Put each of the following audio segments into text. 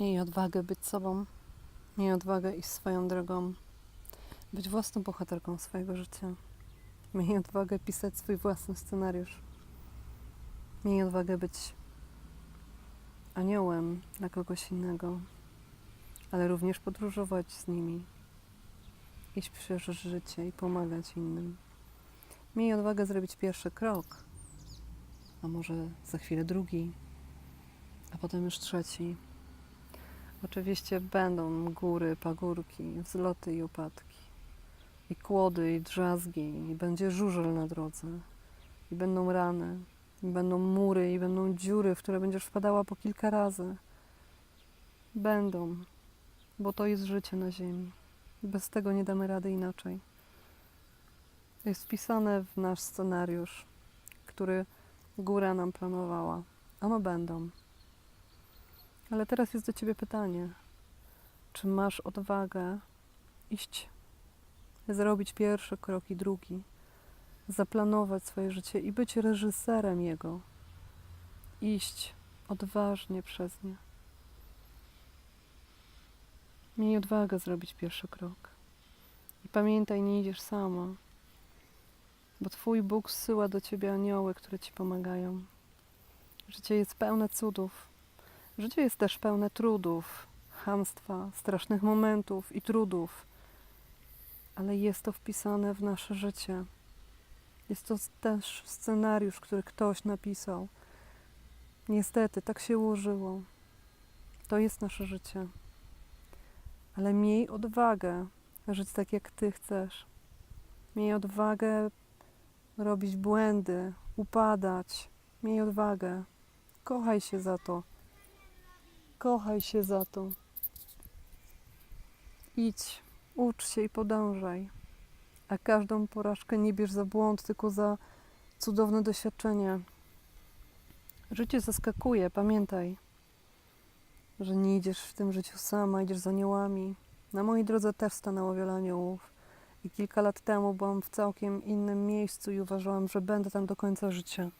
Miej odwagę być sobą. Miej odwagę iść swoją drogą. Być własną bohaterką swojego życia. Miej odwagę pisać swój własny scenariusz. Miej odwagę być aniołem dla kogoś innego, ale również podróżować z nimi, iść przez życie i pomagać innym. Miej odwagę zrobić pierwszy krok, a może za chwilę drugi, a potem już trzeci. Oczywiście będą góry, pagórki, wzloty i upadki, i kłody, i drzazgi, i będzie żużel na drodze, i będą rany, i będą mury, i będą dziury, w które będziesz wpadała po kilka razy. Będą, bo to jest życie na ziemi. Bez tego nie damy rady inaczej. Jest wpisane w nasz scenariusz, który góra nam planowała. Ano będą. Ale teraz jest do ciebie pytanie: czy masz odwagę iść, zrobić pierwszy krok i drugi, zaplanować swoje życie i być reżyserem jego? Iść odważnie przez nie. Miej odwagę zrobić pierwszy krok. I pamiętaj, nie idziesz sama, bo Twój Bóg zsyła do Ciebie anioły, które Ci pomagają. Życie jest pełne cudów. Życie jest też pełne trudów, chamstwa, strasznych momentów i trudów, ale jest to wpisane w nasze życie. Jest to też scenariusz, który ktoś napisał. Niestety, tak się ułożyło. To jest nasze życie. Ale miej odwagę żyć tak, jak Ty chcesz. Miej odwagę robić błędy, upadać. Miej odwagę. Kochaj się za to. Kochaj się za to. Idź, ucz się i podążaj. A każdą porażkę nie bierz za błąd, tylko za cudowne doświadczenie. Życie zaskakuje, pamiętaj, że nie idziesz w tym życiu sama, idziesz za aniołami. Na mojej drodze też stanęło wiele aniołów. I kilka lat temu byłam w całkiem innym miejscu i uważałam, że będę tam do końca życia,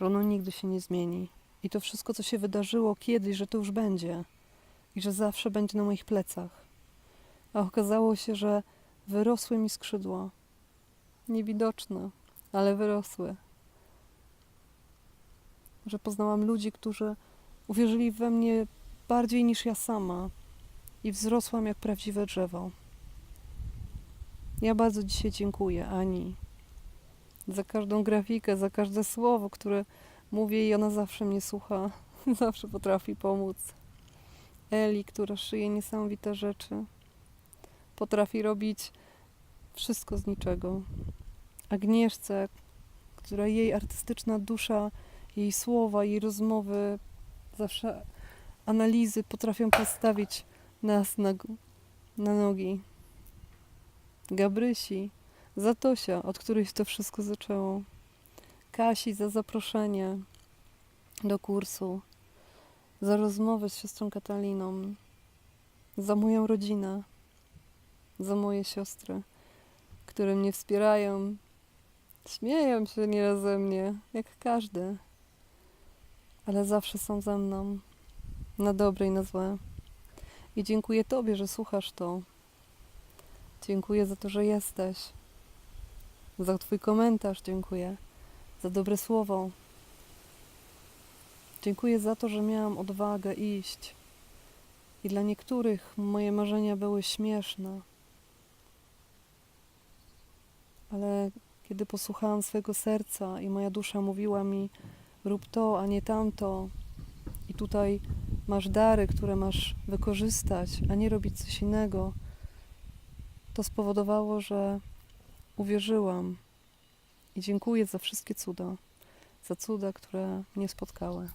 że ono nigdy się nie zmieni. I to wszystko, co się wydarzyło kiedyś, że to już będzie i że zawsze będzie na moich plecach. A okazało się, że wyrosły mi skrzydła. Niewidoczne, ale wyrosły. Że poznałam ludzi, którzy uwierzyli we mnie bardziej niż ja sama i wzrosłam jak prawdziwe drzewo. Ja bardzo dzisiaj dziękuję Ani za każdą grafikę, za każde słowo, które mówię i ona zawsze mnie słucha, zawsze potrafi pomóc. Eli, która szyje niesamowite rzeczy, potrafi robić wszystko z niczego. Agnieszce, która jej artystyczna dusza, jej słowa, jej rozmowy, zawsze analizy potrafią postawić nas na, na nogi. Gabrysi, za Tosia, od której to wszystko zaczęło. Kasi za zaproszenie do kursu, za rozmowę z siostrą Kataliną, za moją rodzinę, za moje siostry, które mnie wspierają, śmieją się nieraz ze mnie, jak każdy, ale zawsze są ze mną, na dobre i na złe. I dziękuję Tobie, że słuchasz to. Dziękuję za to, że jesteś. Za Twój komentarz dziękuję. Za dobre słowo. Dziękuję za to, że miałam odwagę iść. I dla niektórych moje marzenia były śmieszne. Ale kiedy posłuchałam swojego serca i moja dusza mówiła mi: rób to, a nie tamto, i tutaj masz dary, które masz wykorzystać, a nie robić coś innego, to spowodowało, że uwierzyłam i dziękuję za wszystkie cuda, za cuda, które mnie spotkały.